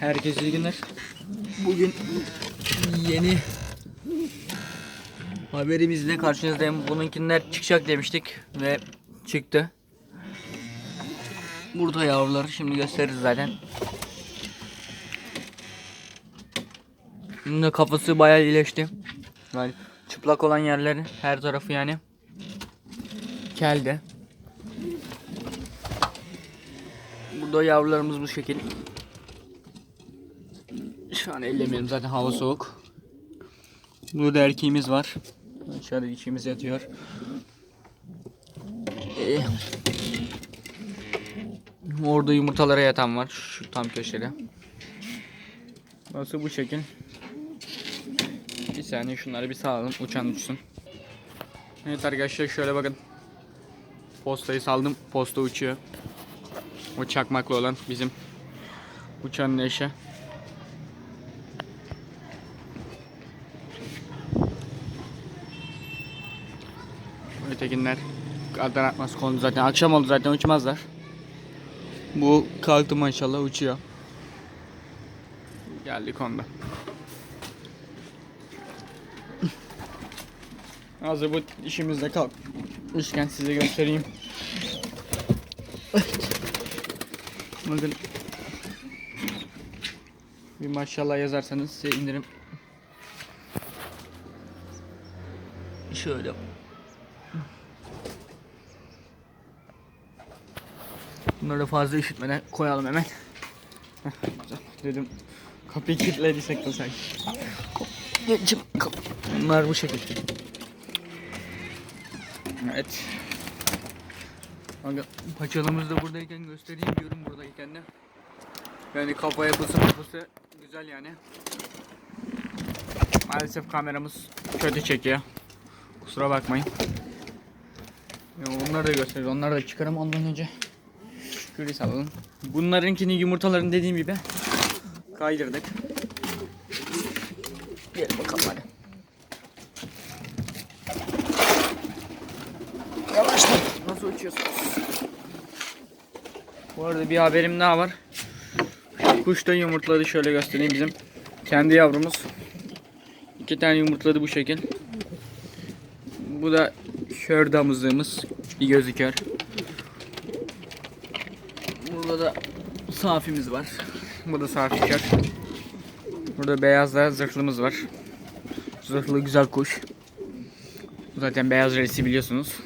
Herkese iyi günler. Bugün yeni haberimizle karşınızdayım. Bununkiler çıkacak demiştik ve çıktı. Burada yavruları şimdi gösteririz zaten. Bunun kafası bayağı iyileşti. Yani çıplak olan yerleri her tarafı yani kelde. Burada yavrularımız bu şekil. Şu an ellemeyelim zaten hava soğuk. Burada erkeğimiz var. Aşağıda dişimiz yatıyor. Ee, orada yumurtalara yatan var. Şu tam köşede. Nasıl bu şekil? Bir saniye şunları bir sağlayalım. Uçan uçsun. Evet arkadaşlar şöyle bakın. Postayı saldım. Posta uçuyor. O çakmaklı olan bizim uçanın eşi. Ötekinler kadar atmaz konu zaten. Akşam oldu zaten uçmazlar. Bu kalktı maşallah uçuyor. Geldik onda. Hazır bu işimizde kalkmışken size göstereyim. Bakın. Bir maşallah yazarsanız size indirim. Şöyle. Bunları da fazla üşütmeden koyalım hemen. Dedim kapıyı kilitlediysek de sanki. Geçim. Bunlar bu şekilde. Evet. Kanka paçalarımızı da buradayken göstereyim diyorum buradayken de. Yani kafa yapısı yapısı güzel yani. Maalesef kameramız kötü çekiyor. Kusura bakmayın. Ya onları da gösteririz. Onları da çıkarım ondan önce. Şurayı salalım. Bunlarınkini yumurtalarını dediğim gibi kaydırdık. Gel bakalım hadi. Yavaşla. Nasıl uçuyorsunuz? Bu arada bir haberim daha var. Kuş da yumurtladı şöyle göstereyim bizim. Kendi yavrumuz. İki tane yumurtladı bu şekil. Bu da kör damızlığımız. Bir gözü kör. Burada da safimiz var. Bu da safi. Burada beyazda zırhlımız var. Zırhlı güzel kuş. Zaten beyaz reisi biliyorsunuz.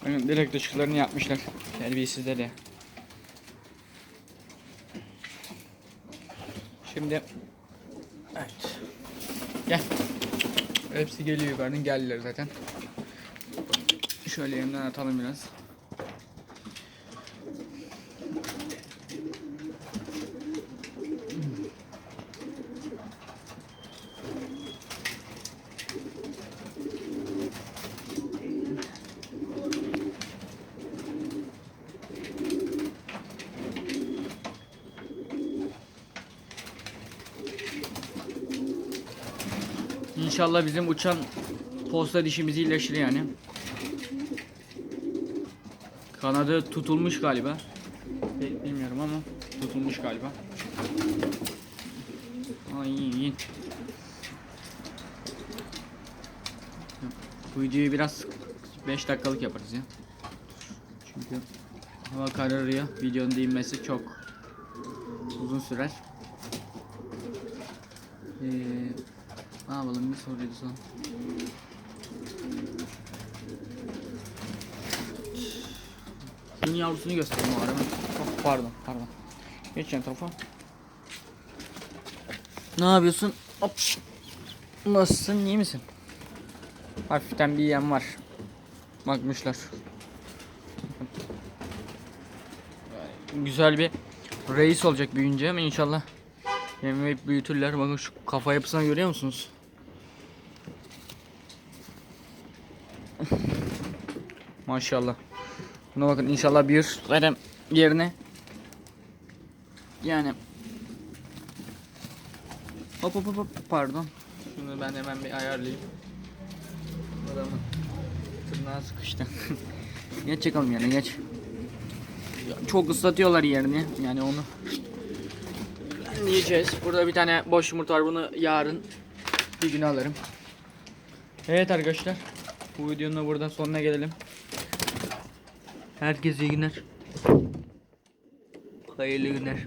Bakın direkt ışıklarını yapmışlar. Terbiyesizler ya. Şimdi Evet. Gel. Hepsi geliyor yukarıdan geldiler zaten. Şöyle elimden atalım biraz. İnşallah bizim uçan posta dişimiz iyileşir yani. Kanadı tutulmuş galiba. Bi- Bilmiyorum ama tutulmuş galiba. Ay. Bu videoyu biraz 5 dakikalık yaparız ya. Çünkü hava kararıyor. Videonun inmesi çok uzun sürer. Ee, ne yapalım bir soruydu son. Şunun yavrusunu göstereyim o araba. Oh, pardon pardon. Geç yan tarafa. Ne yapıyorsun? Hop. Nasılsın iyi misin? Hafiften bir yem var. Bakmışlar. Güzel bir reis olacak büyüyünce ama inşallah yemeği büyütürler. Bakın şu kafa yapısına görüyor musunuz? Maşallah. Buna bakın inşallah büyür. Zaten yerine yani hop hop hop pardon. Şunu ben hemen bir ayarlayayım. Adamın tırnağı sıkıştı. geç çakalım yani geç. çok ıslatıyorlar yerini. Yani onu yiyeceğiz. Burada bir tane boş yumurta var. Bunu yarın bir gün alırım. Evet arkadaşlar. Bu videonun da buradan sonuna gelelim. Herkese iyi günler. Hayırlı günler.